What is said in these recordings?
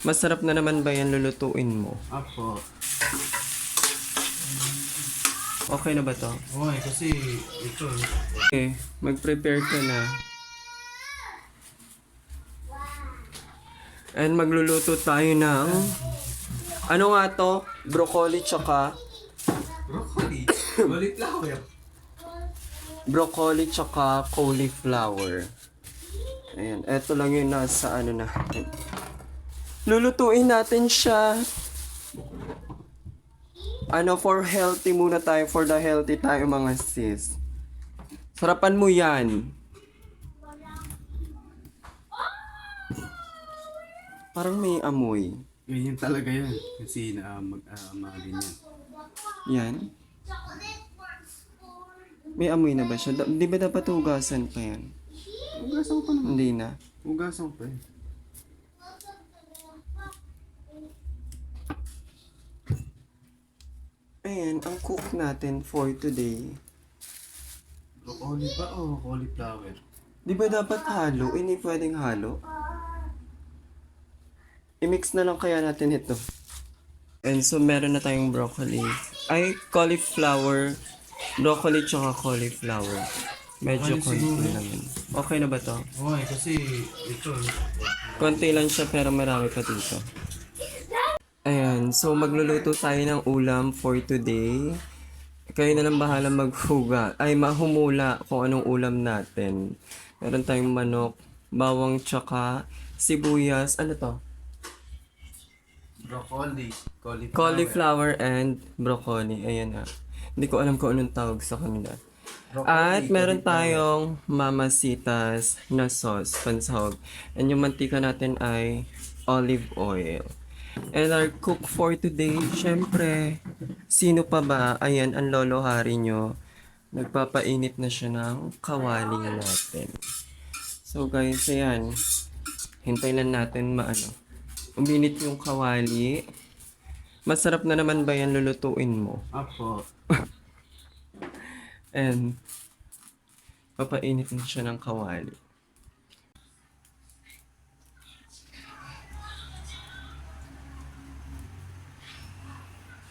Masarap na naman ba yan lulutuin mo? Apo. Okay na ba to? Okay, kasi ito. Okay, mag-prepare ka na. And magluluto tayo ng... Ano nga to? Broccoli tsaka... Broccoli. Cauliflower. Broccoli tsaka cauliflower. Ayan, eto lang yung nasa ano natin. Lulutuin natin siya. Ano, for healthy muna tayo. For the healthy tayo mga sis. Sarapan mo yan. Parang may amoy. Ganyan talaga yan. Kasi na mag uh, mga ganyan. Yan. May amoy na ba siya? Da- di ba dapat hugasan pa yan? Ugasan ko pa naman. Hindi na. Ugasan ko pa eh. Ayan, ang cook natin for today. Broccoli ba o cauliflower? Di ba dapat halo? Hindi pwedeng halo? I-mix na lang kaya natin ito. And so, meron na tayong broccoli. Ay, cauliflower. Broccoli tsaka cauliflower. Medyo Okay, konti siguro. naman. Okay na ba to? Okay, kasi ito. Konti lang siya pero marami pa dito. So magluluto tayo ng ulam for today. Kayo na lang bahala maghuga. Ay, mahumula kung anong ulam natin. Meron tayong manok, bawang tsaka sibuyas. Ano to? Broccoli. Cauliflower. Cauliflower and broccoli. Ayan na. Hindi ko alam kung anong tawag sa kanila. Broccoli, At meron tayong mamasitas na sauce, pansahog. And yung mantika natin ay olive oil. And our cook for today, syempre, sino pa ba? Ayan, ang lolo hari nyo. Nagpapainit na siya ng kawali natin. So guys, ayan. Hintay lang natin maano. Uminit yung kawali. Masarap na naman ba yan lulutuin mo? Apo. And papainit na siya ng kawali.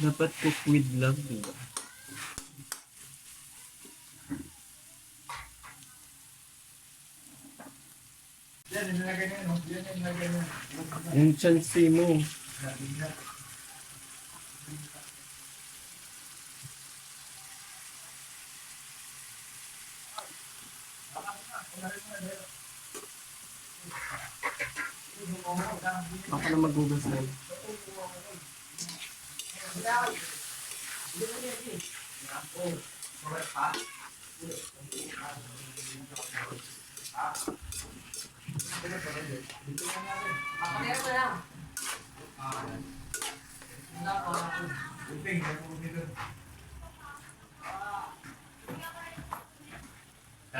Dapat cook with love, di ba? Yung chansi mo. Ako na magugas na. Alam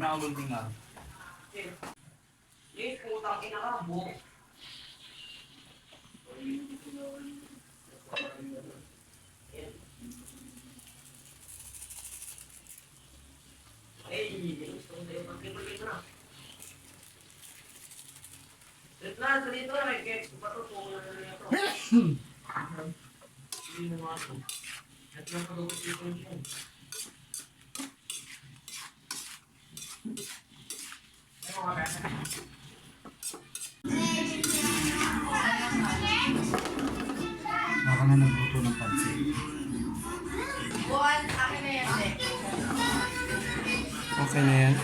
na ako bunting nga. Baka na nagluto ng pansit. Okay na yan. 看见。